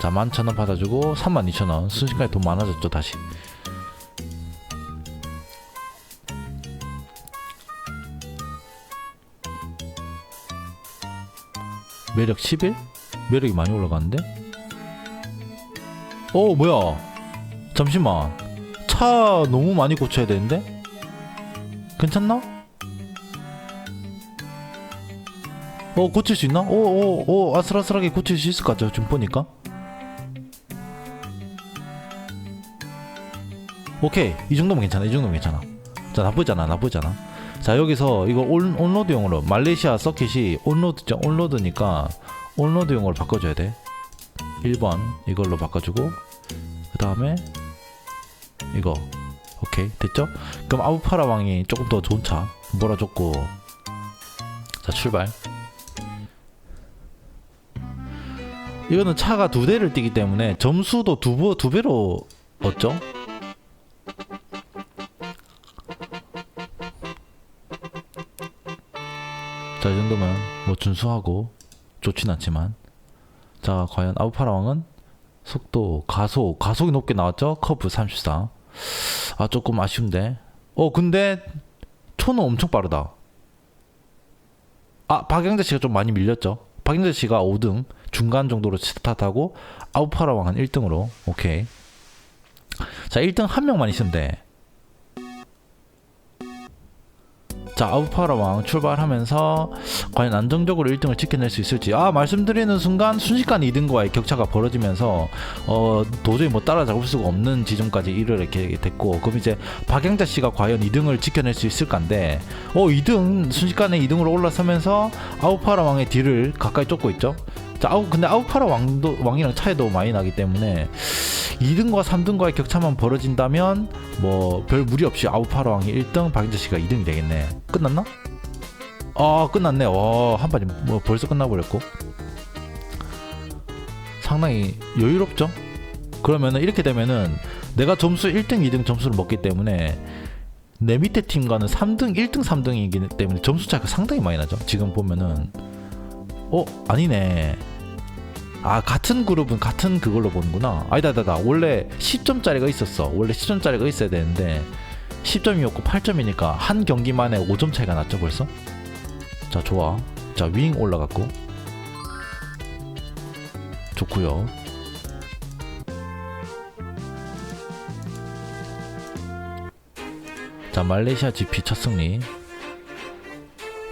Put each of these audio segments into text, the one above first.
자 11,000원 받아주고 32,000원 순식간에 돈 많아졌죠 다시 매력 11? 매력이 많이 올라가는데? 어 뭐야 잠시만 차 너무 많이 고쳐야 되는데? 괜찮나? 어 고칠 수 있나? 오오오 아슬아슬하게 고칠 수 있을 것 같죠 지금 보니까 오케이. 이 정도면 괜찮아. 이 정도면 괜찮아. 자 나쁘잖아. 나쁘잖아. 자 여기서 이거 온, 온로드용으로 말레이시아 서킷이 온로드죠 온로드니까 온로드용으로 바꿔줘야 돼. 1번 이걸로 바꿔주고 그 다음에 이거. 오케이. 됐죠? 그럼 아부파라 왕이 조금 더 좋은 차 몰아줬고. 자 출발. 이거는 차가 두 대를 띄기 때문에 점수도 두, 부- 두 배로 얻죠? 자, 이 정도면 뭐 준수하고 좋진 않지만 자, 과연 아부파라 왕은 속도, 가속, 가속이 높게 나왔죠? 커브 34. 아, 조금 아쉬운데. 어, 근데 초는 엄청 빠르다. 아, 박영재 씨가 좀 많이 밀렸죠? 박영재 씨가 5등, 중간 정도로 스타트하고 아우파라 왕은 1등으로. 오케이. 자, 1등 한 명만 있으면 돼. 자, 아우파라 왕 출발하면서 과연 안정적으로 1등을 지켜낼 수 있을지. 아, 말씀드리는 순간 순식간에 2등과의 격차가 벌어지면서 어, 도저히 뭐 따라잡을 수가 없는 지점까지 이르게 됐고, 그럼 이제 박영자 씨가 과연 2등을 지켜낼 수 있을까인데, 어, 2등 순식간에 2등으로 올라서면서 아우파라 왕의 뒤를 가까이 쫓고 있죠. 자, 아우 근데 아우파라 왕도 왕이랑 차이도 많이 나기 때문에 2등과 3등과의 격차만 벌어진다면 뭐 별 무리 없이 아우파라 왕이 1등, 박인재 씨가 2등이 되겠네. 끝났나? 아, 끝났네. 와, 한 판이 뭐 벌써 끝나버렸고. 상당히 여유롭죠? 그러면은 이렇게 되면은 내가 점수 1등, 2등 점수를 먹기 때문에 내 밑에 팀과는 3등, 1등, 3등이기 때문에 점수 차이가 상당히 많이 나죠. 지금 보면은 어 아니네. 아 같은 그룹은 같은 그걸로 보는구나. 아니다, 아니다. 원래 10점짜리가 있었어. 원래 10점짜리가 있어야 되는데 10점이었고 8점이니까 한 경기만에 5점 차이가 났죠 벌써. 자 좋아. 자 윙 올라갔고 좋고요. 자 말레이시아 GP 첫 승리.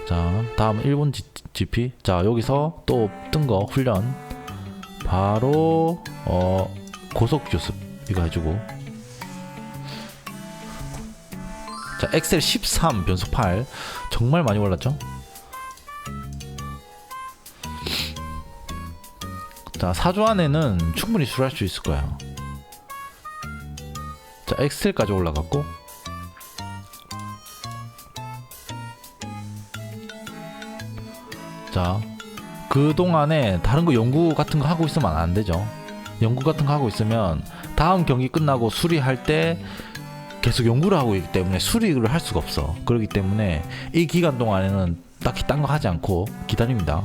자 다음 일본 G, GP. 자 여기서 또 뜬 거 훈련. 바로 어 고속 교습 이거 해주고. 자 엑셀 13 변속 8 정말 많이 올랐죠? 자 4주 안에는 충분히 수리할 수 있을 거야. 자 엑셀까지 올라갔고 자, 그 동안에 다른 거 연구 같은 거 하고 있으면 안 되죠. 연구 같은 거 하고 있으면 다음 경기 끝나고 수리할 때 계속 연구를 하고 있기 때문에 수리를 할 수가 없어. 그렇기 때문에 이 기간 동안에는 딱히 딴 거 하지 않고 기다립니다.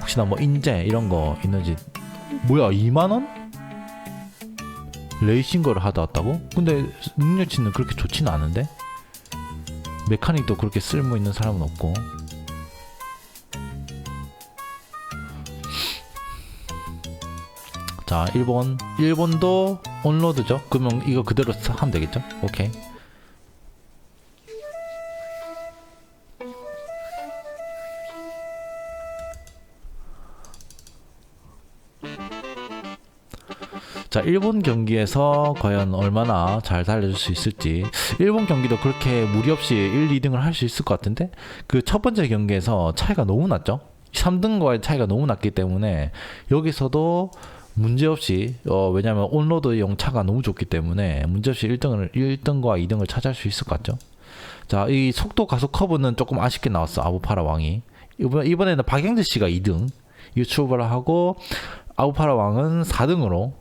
혹시나 뭐 인재 이런 거 있는지 뭐야 2만 원? 레이싱 거를 하다 왔다고? 근데 능력치는 그렇게 좋지는 않은데? 메카닉도 그렇게 쓸모 있는 사람은 없고. 자 일본 일본도 온로드죠? 그러면 이거 그대로 하면 되겠죠? 오케이 일본 경기에서 과연 얼마나 잘 달려줄 수 있을지. 일본 경기도 그렇게 무리 없이 1, 2등을 할 수 있을 것 같은데 그 첫 번째 경기에서 차이가 너무 났죠? 3등과의 차이가 너무 났기 때문에 여기서도 문제없이 어 왜냐면 온로드용 차가 너무 좋기 때문에 문제없이 1등을 1등과 2등을 차지할 수 있을 것 같죠? 자 이 속도 가속 커브는 조금 아쉽게 나왔어 아부파라 왕이. 이번, 이번에는 박영재 씨가 2등 이 출발을 하고 아부파라 왕은 4등으로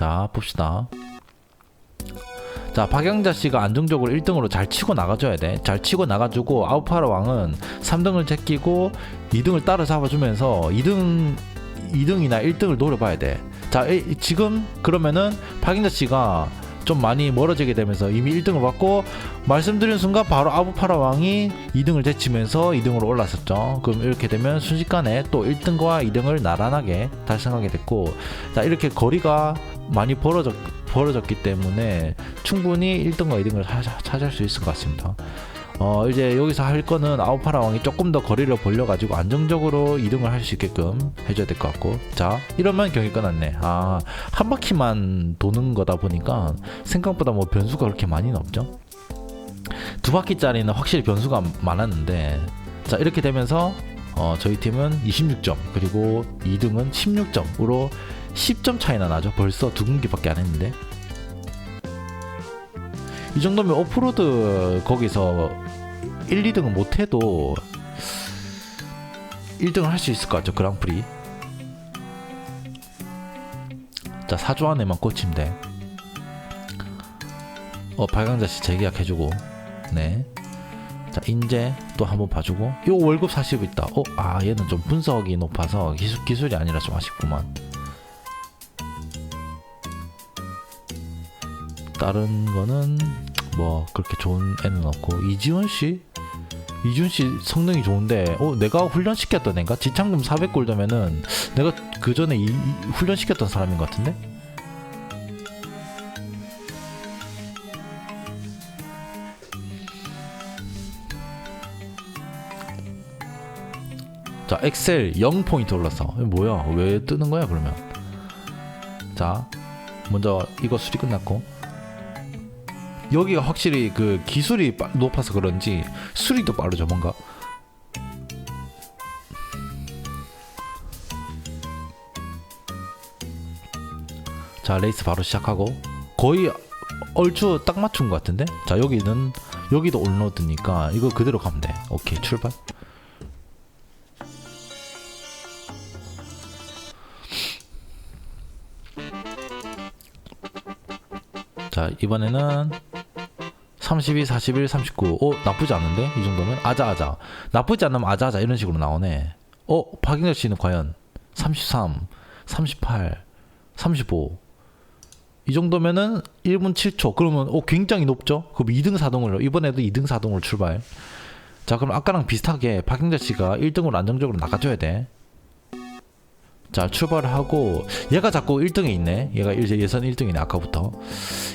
자 봅시다 자 박영자 씨가 안정적으로 1등으로 잘 치고 나가줘야 돼. 잘 치고 나가주고 아우파라 왕은 3등을 제끼고 2등을 따라잡아주면서 2등 2등이나 1등을 노려봐야 돼. 자 이- 지금 그러면은 박영자 씨가 좀 많이 멀어지게 되면서 이미 1등을 받고 말씀드린 순간 바로 아부파라 왕이 2등을 제치면서 2등으로 올랐었죠. 그럼 이렇게 되면 순식간에 또 1등과 2등을 나란하게 달성하게 됐고 자 이렇게 거리가 많이 벌어졌, 벌어졌기 때문에 충분히 1등과 2등을 차, 차지할 수 있을 것 같습니다. 어 이제 여기서 할 거는 아우파라 왕이 조금 더 거리를 벌려가지고 안정적으로 2등을 할 수 있게끔 해줘야 될 것 같고. 자 이러면 경기 끝났네. 아 한 바퀴만 도는 거다 보니까 생각보다 뭐 변수가 그렇게 많이는 없죠. 두 바퀴짜리는 확실히 변수가 많았는데 자 이렇게 되면서 어, 저희 팀은 26점 그리고 2등은 16점으로 10점 차이나 나죠 벌써 두 경기밖에 안 했는데 이 정도면 오프로드 거기서 1, 2등은 못해도 1등을 할 수 있을 것 같죠 그랑프리 자 4조 안에만 꽂히면 돼 어, 발광자씨 재계약해주고 네. 자, 인제 또 한번 봐주고. 요 월급 40 있다. 어, 아, 얘는 좀 분석이 높아서 기술, 기술이 아니라 좀 아쉽구만. 다른 거는 뭐 그렇게 좋은 애는 없고 이지원 씨? 이지원 씨 성능이 좋은데 어 내가 훈련시켰던 애인가? 지창금 400골 되면은 내가 그 전에 훈련시켰던 사람인 것 같은데? 자 엑셀 0포인트 올랐어 뭐야? 왜 뜨는 거야 그러면? 자 먼저 이거 수리 끝났고 여기가 확실히 그 기술이 빠- 높아서 그런지 수리도 빠르죠 뭔가. 자 레이스 바로 시작하고 거의 얼추 딱 맞춘 것 같은데? 자 여기는 여기도 올로드니까 이거 그대로 가면 돼. 오케이 출발. 자 이번에는 32, 41, 39. 어 나쁘지 않은데 이 정도면 아자 아자. 나쁘지 않으면 아자 아자 이런 식으로 나오네. 어 박인혁 씨는 과연 33, 38, 35. 이 정도면은 1분 7초. 그러면 어 굉장히 높죠. 그럼 2등 4동으로 이번에도 2등 4동으로 출발. 자 그럼 아까랑 비슷하게 박인자 씨가 1등으로 안정적으로 나가줘야 돼. 자 출발을 하고 얘가 자꾸 1등에 있네. 얘가 이제 예선 1등이네 아까부터.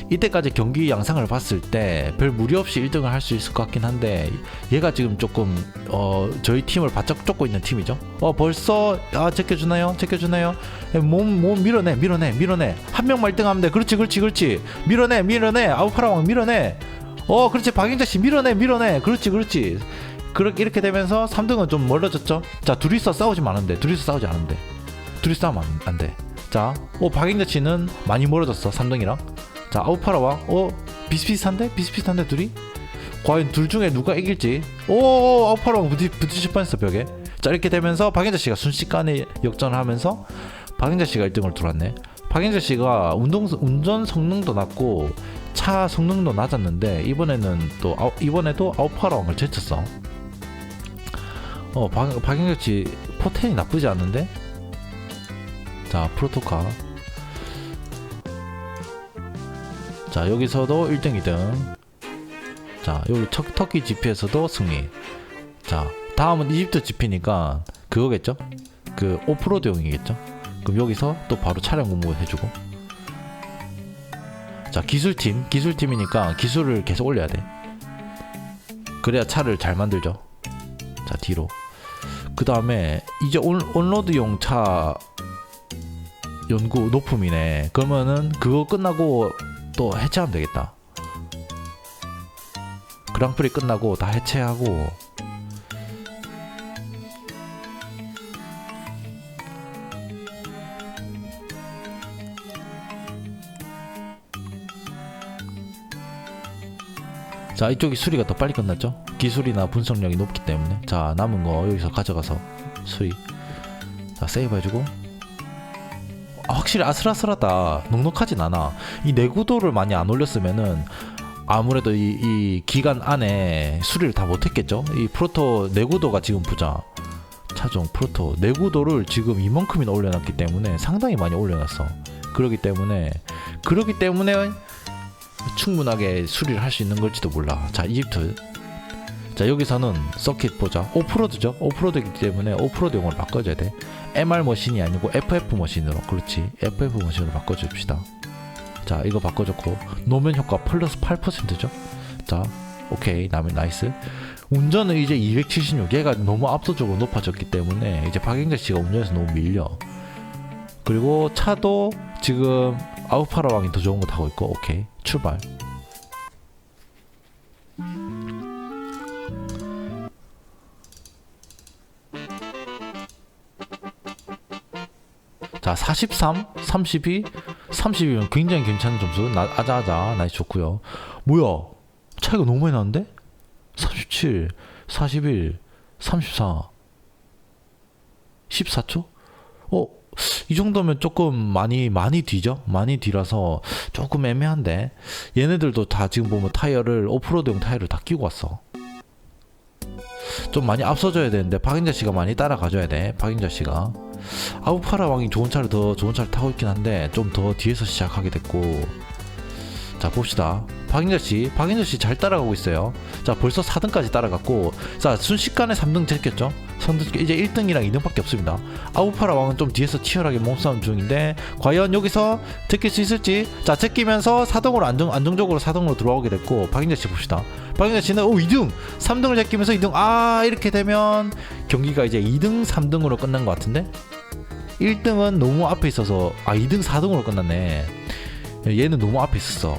이때까지 경기 양상을 봤을 때 별 무리 없이 1등을 할 수 있을 것 같긴 한데 얘가 지금 조금 어 저희 팀을 바짝 쫓고 있는 팀이죠. 어 벌써 아 제껴주나요? 제껴주나요? 몸 몸 밀어내 밀어내 밀어내. 한 명만 1등 하면 돼. 그렇지 그렇지 그렇지. 밀어내 밀어내. 아우파라왕 밀어내. 어 그렇지. 박인자 씨 밀어내 밀어내. 그렇지 그렇지. 그렇게 이렇게 되면서 3등은 좀 멀어졌죠. 자 둘이서 싸우지 않은데 둘이서 싸우지 않은데 둘이 싸우면 안, 안 돼. 자, 어 박인자 씨는 많이 멀어졌어 3등이랑. 자, 아우파라와 어 비슷비슷한데 비슷비슷한데 둘이. 과연 둘 중에 누가 이길지. 오, 아우파라와 부딪 부딪힐 뻔했어 벽에. 자 이렇게 되면서 박인자 씨가 순식간에 역전을 하면서 박인자 씨가 1등을 들어왔네. 박인자 씨가 운동 운전 성능도 낮고 차 성능도 낮았는데 이번에는 또 아우, 이번에도 아우파라왕을 제쳤어. 어 박, 박인자 씨 포텐이 나쁘지 않은데 자 프로토카. 자 여기서도 1등 2등. 자 여기 터, 터키 GP에서도 승리. 자 다음은 이집트 GP니까 그거겠죠? 그 오프로드용이겠죠? 그럼 여기서 또 바로 차량 공부 해주고. 자 기술팀. 기술팀이니까 기술을 계속 올려야 돼. 그래야 차를 잘 만들죠. 자 뒤로. 그 다음에 이제 온, 온로드용 차 연구 높음이네. 그러면은 그거 끝나고 또 해체하면 되겠다. 그랑프리 끝나고 다 해체하고. 자 이쪽이 수리가 더 빨리 끝났죠? 기술이나 분석력이 높기 때문에. 자 남은 거 여기서 가져가서 수리. 자 세이브 해주고 확실히 아슬아슬하다. 넉넉하진 않아. 이 내구도를 많이 안 올렸으면은 아무래도 이, 이 기간 안에 수리를 다 못했겠죠? 이 프로토 내구도가 지금 보자. 차종 프로토 내구도를 지금 이만큼이나 올려놨기 때문에 상당히 많이 올려놨어. 그러기 때문에 그러기 때문에 충분하게 수리를 할 수 있는 걸지도 몰라. 자 이집트 자 여기서는 서킷 보자. 오프로드죠? 오프로드이기 때문에 오프로드용으로 바꿔줘야 돼. MR 머신이 아니고 FF 머신으로. 그렇지. FF 머신으로 바꿔줍시다. 자 이거 바꿔줬고. 노면 효과 플러스 8%죠? 자 오케이. 나면 나이스. 운전은 이제 276 얘가 너무 압도적으로 높아졌기 때문에 이제 박영재 씨가 운전에서 너무 밀려. 그리고 차도 지금 아우파라 왕이 더 좋은 거 타고 있고. 오케이. 출발 자 43, 32, 32면 굉장히 괜찮은 점수 나, 아자아자 나이스 좋고요 뭐야 차이가 너무 많이 나는데? 37, 41, 34 14초? 어? 이 정도면 조금 많이 많이 뒤죠? 많이 뒤라서 조금 애매한데 얘네들도 다 지금 보면 타이어를 오프로드용 타이어를 다 끼고 왔어 좀 많이 앞서줘야 되는데 박인자 씨가 많이 따라가줘야 돼 박인자 씨가 아우파라 왕이 좋은 차를 더 좋은 차를 타고 있긴 한데 좀 더 뒤에서 시작하게 됐고. 자 봅시다. 박인자 씨 박인자 씨잘 따라가고 있어요. 자 벌써 4등까지 따라갔고. 자 순식간에 3등 제꼈죠? 이제 1등이랑 2등밖에 없습니다. 아우파라 왕은 좀 뒤에서 치열하게 몸싸움 중인데 과연 여기서 제낄 수 있을지? 자 제끼면서 4등으로 안정, 안정적으로 4등으로 들어오게 됐고 박인자 씨 봅시다. 박인자 씨는 오 2등! 3등을 제끼면서 2등! 아 이렇게 되면 경기가 이제 2등 3등으로 끝난 것 같은데 1등은 너무 앞에 있어서 아 2등 4등으로 끝났네. 얘는 너무 앞에 있었어.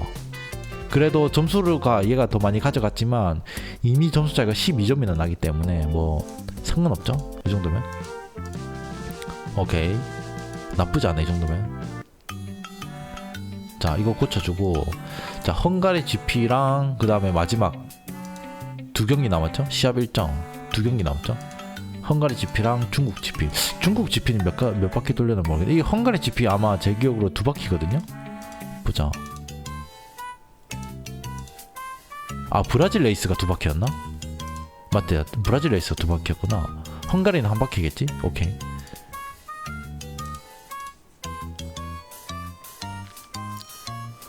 그래도 점수가 얘가 더 많이 가져갔지만 이미 점수 차이가 12점이나 나기 때문에 뭐 상관없죠? 이 정도면? 오케이. 나쁘지 않아 이 정도면. 자 이거 고쳐주고. 자 헝가리 GP랑 그 다음에 마지막 두 경기 남았죠? 시합 일정 두 경기 남았죠 헝가리 GP랑 중국 GP 중국 GP는 몇, 가, 몇 바퀴 돌려나 모르겠는데 이 헝가리 GP 아마 제 기억으로 두 바퀴거든요 보자 아 브라질 레이스가 두 바퀴였나? 맞대 브라질 레이스가 두 바퀴였구나 헝가리는 한 바퀴겠지? 오케이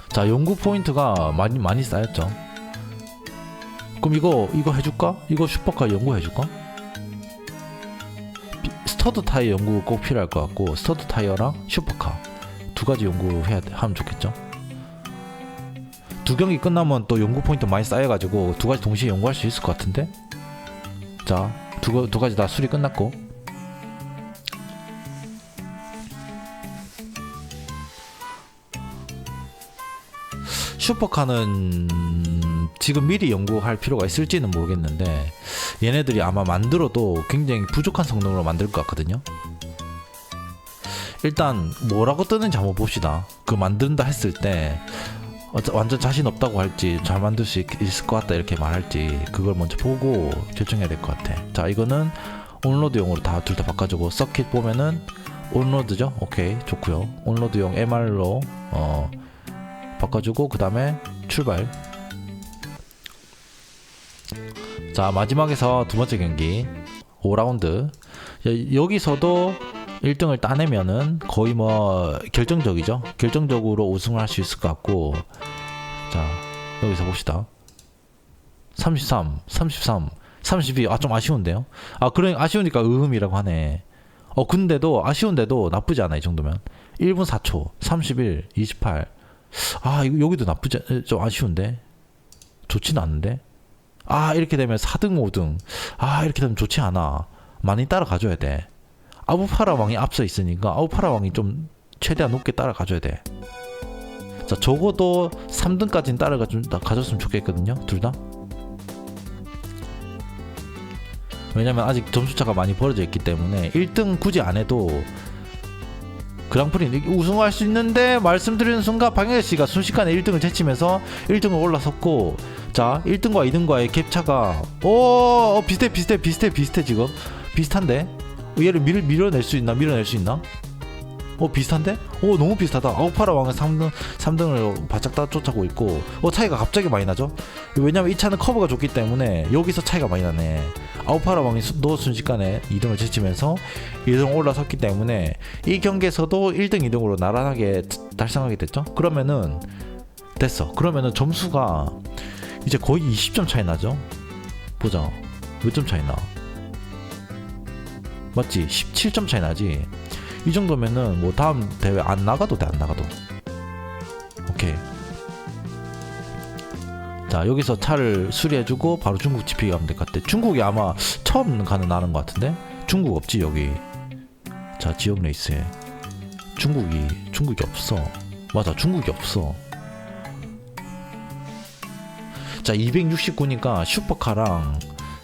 자 연구 포인트가 많이 많이 쌓였죠 그럼 이거 이거 해줄까? 이거 슈퍼카 연구 해줄까? 비- 스터드 타이어 연구 꼭 필요할 것 같고 스터드 타이어랑 슈퍼카 두 가지 연구해야 돼, 하면 좋겠죠? 두 경기 끝나면 또 연구 포인트 많이 쌓여가지고 두 가지 동시에 연구할 수 있을 것 같은데? 자두 가- 두 가지 다 수리 끝났고 슈퍼카는 지금 미리 연구할 필요가 있을지는 모르겠는데 얘네들이 아마 만들어도 굉장히 부족한 성능으로 만들 것 같거든요. 일단 뭐라고 뜨는지 한번 봅시다. 그 만든다 했을 때 완전 자신 없다고 할지 잘 만들 수 있, 을것 같다 이렇게 말할지 그걸 먼저 보고 결정해야 될 것 같아. 자 이거는 온로드용으로 다 둘 다 바꿔주고 서킷 보면은 온로드죠? 오케이 좋고요. 온로드용 MR로 어 바꿔주고 그 다음에 출발. 자 마지막에서 두 번째 경기. 5라운드. 여기서도 1등을 따내면은 거의 뭐 결정적이죠. 결정적으로 우승을 할 수 있을 것 같고. 자 여기서 봅시다. 33 33 32 아 좀 아쉬운데요? 아 그래 아쉬우니까 의음이라고 하네. 어 근데도 아쉬운데도 나쁘지 않아 이 정도면. 1분 4초 31 28 아 이거 여기도 나쁘지 않- 좀 아쉬운데 좋진 않은데 아 이렇게 되면 4등 5등 아 이렇게 되면 좋지 않아 많이 따라가줘야 돼 아부파라 왕이 앞서 있으니까 아부파라 왕이 좀 최대한 높게 따라가줘야 돼. 자 적어도 3등까지는 따라가 좀 가졌으면 좋겠거든요. 둘 다. 왜냐면 아직 점수차가 많이 벌어져 있기 때문에 1등 굳이 안 해도 그랑프리 우승할 수 있는데 말씀드리는 순간 방현 씨가 순식간에 1등을 제치면서 1등을 올라섰고 자 1등과 2등과의 갭차가 오 어, 비슷해 비슷해 비슷해 비슷해 지금. 비슷한데? 얘를 밀, 밀어낼 수 있나? 밀어낼 수 있나 어 비슷한데? 오 너무 비슷하다 아우파라 왕은 3등 3등을 바짝 따 쫓아고 있고 어 차이가 갑자기 많이 나죠? 왜냐면 이 차는 커브가 좋기 때문에 여기서 차이가 많이 나네 아우파라 왕이 수- 너 순식간에 2등을 제치면서 2등 올라섰기 때문에 이 경기에서도 1등 2등으로 나란하게 달성하게 됐죠? 그러면은 됐어 그러면은 점수가 이제 거의 20점 차이 나죠? 보자 몇 점 차이 나? 맞지? 17점 차이 나지? 이 정도면은 뭐 다음 대회 안 나가도 돼 안 나가도. 오케이. 자 여기서 차를 수리해주고 바로 중국 GP 가면 될 것 같아. 중국이 아마 처음 가는 나는 것 같은데? 중국 없지 여기. 자 지역 레이스에. 중국이 중국이 없어. 맞아 중국이 없어. 자 269니까 슈퍼카랑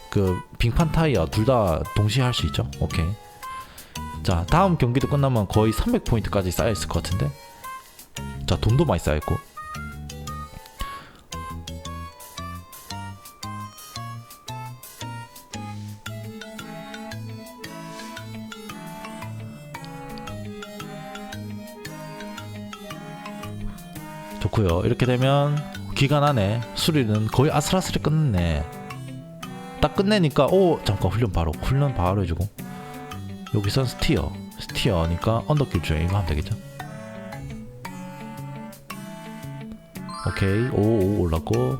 그 빙판 타이어 둘 다 동시에 할 수 있죠? 오케이 자 다음 경기도 끝나면 거의 300포인트까지 쌓여있을 것 같은데? 자 돈도 많이 쌓여있고. 좋고요. 이렇게 되면 기간 안에 수리는 거의 아슬아슬히 끝냈네. 딱 끝내니까 오 잠깐 훈련 바로 훈련 바로 해주고 여기선 스티어. 스티어니까 중에 이거 하면 되겠죠? 오케이. 오오 올랐고.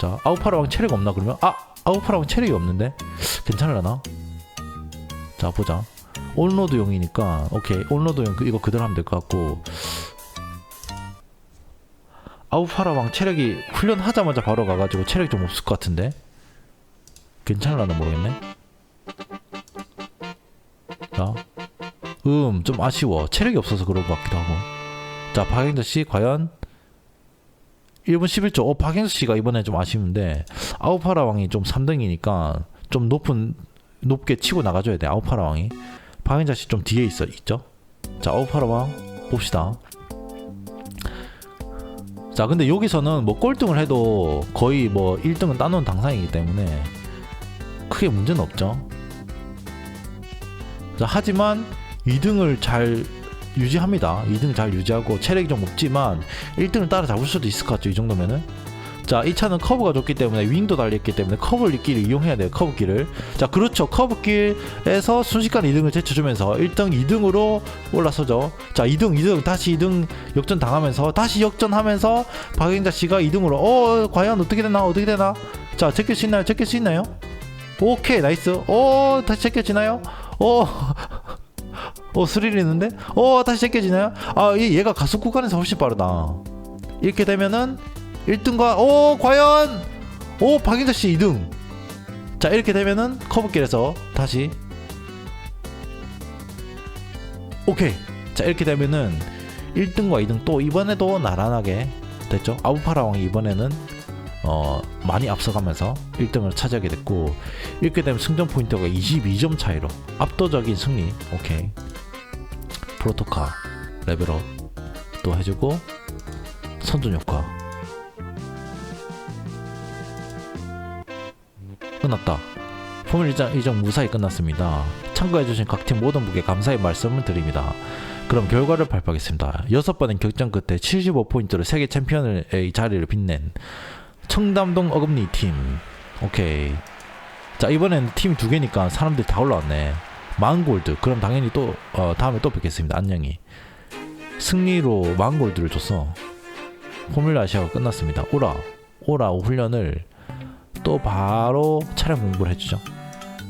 자 아우파라왕 체력 없나 그러면? 아! 아우파라왕 체력이 없는데? 괜찮을라나? 자 보자. 온로드용이니까 오케이. 온로드용 그- 이거 그대로 하면 될 것 같고. 아우파라왕 체력이 훈련하자마자 바로 가가지고 체력이 좀 없을 것 같은데? 괜찮을라나 모르겠네 자, 음, 좀 아쉬워. 체력이 없어서 그런 것 같기도 하고. 자, 박행자 씨 과연 1분 11초. 어, 박행자 씨가 이번에 좀 아쉬운데 아우파라 왕이 좀 3등이니까 좀 높은 높게 치고 나가줘야 돼. 아우파라 왕이. 박행자 씨 좀 뒤에 있어 있죠? 자, 아우파라 왕 봅시다. 자, 근데 여기서는 뭐 꼴등을 해도 거의 뭐 1등은 따놓은 당상이기 때문에 크게 문제는 없죠. 자, 하지만 2등을 잘 유지합니다. 2등 잘 유지하고 체력이 좀 없지만 1등을 따라잡을 수도 있을 것 같죠. 이 정도면은. 자, 이 차는 커브가 좋기 때문에 윙도 달렸기 때문에 커브길을 이용해야 돼요. 커브길을. 자, 그렇죠. 커브길에서 순식간에 2등을 제쳐주면서 1등, 2등으로 올라서죠. 자, 2등, 2등, 다시 2등 역전 당하면서 다시 역전하면서 박행자 씨가 2등으로 어, 과연 어떻게 되나? 어떻게 되나? 자, 제낄 수 있나요? 제낄 수 있나요? 오케이, 나이스. 오, 다시 제껴지나요? 오, 오 스릴 있는데? 오 다시 제껴지나요? 아 얘- 얘가 가속 구간에서 훨씬 빠르다. 이렇게 되면은 1등과 오 과연! 오 박인자 씨 2등. 자 이렇게 되면은 커브길에서 다시. 오케이. 자 이렇게 되면은 1등과 2등 또 이번에도 나란하게 됐죠? 아우파라 왕이 이번에는 어 많이 앞서가면서 1등을 차지하게 됐고 이렇게 되면 승점 포인트가 22점 차이로 압도적인 승리. 오케이. 프로토카 레벨업 또 해주고 선전 효과. 끝났다. 포뮬 1장 이정 무사히 끝났습니다. 참가해주신 각 팀 모든 분께 감사의 말씀을 드립니다. 그럼 결과를 발표하겠습니다. 여섯 번의 결정 끝에 75포인트로 세계 챔피언의 자리를 빛낸 청담동 어금니 팀. 오케이. 자 이번엔 팀이 두 개니까 사람들이 다 올라왔네. 만골드. 그럼 당연히 또 어, 다음에 또 뵙겠습니다. 안녕히. 승리로 만골드를 줬어. 포뮬라 아시아가 끝났습니다. 오라. 오라 훈련을 또 바로 차량 공부를 해주죠.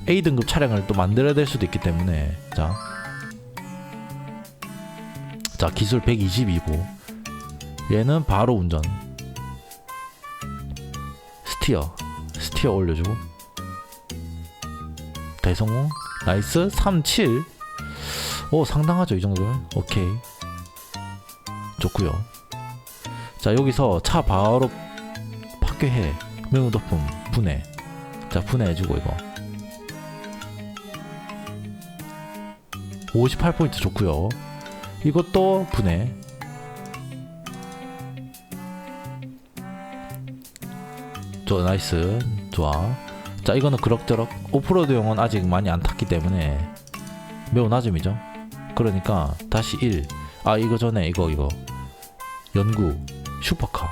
A등급 차량을 또 만들어야 될 수도 있기 때문에. 자, 자 기술 120이고. 얘는 바로 운전 스티어. 스티어 올려주고. 대성공 나이스. 37. 오 상당하죠 이 정도면. 오케이. 좋고요. 자 여기서 차 바로 파괴해. 매우 높음 분해. 자 분해해주고 이거. 58포인트 좋고요. 이것도 분해 또 나이스. 좋아. 자 이거는 그럭저럭 오프로드용은 아직 많이 안 탔기 때문에 매우 낮음이죠. 그러니까 다시 1 아 이거 전에 이거 이거. 연구. 슈퍼카.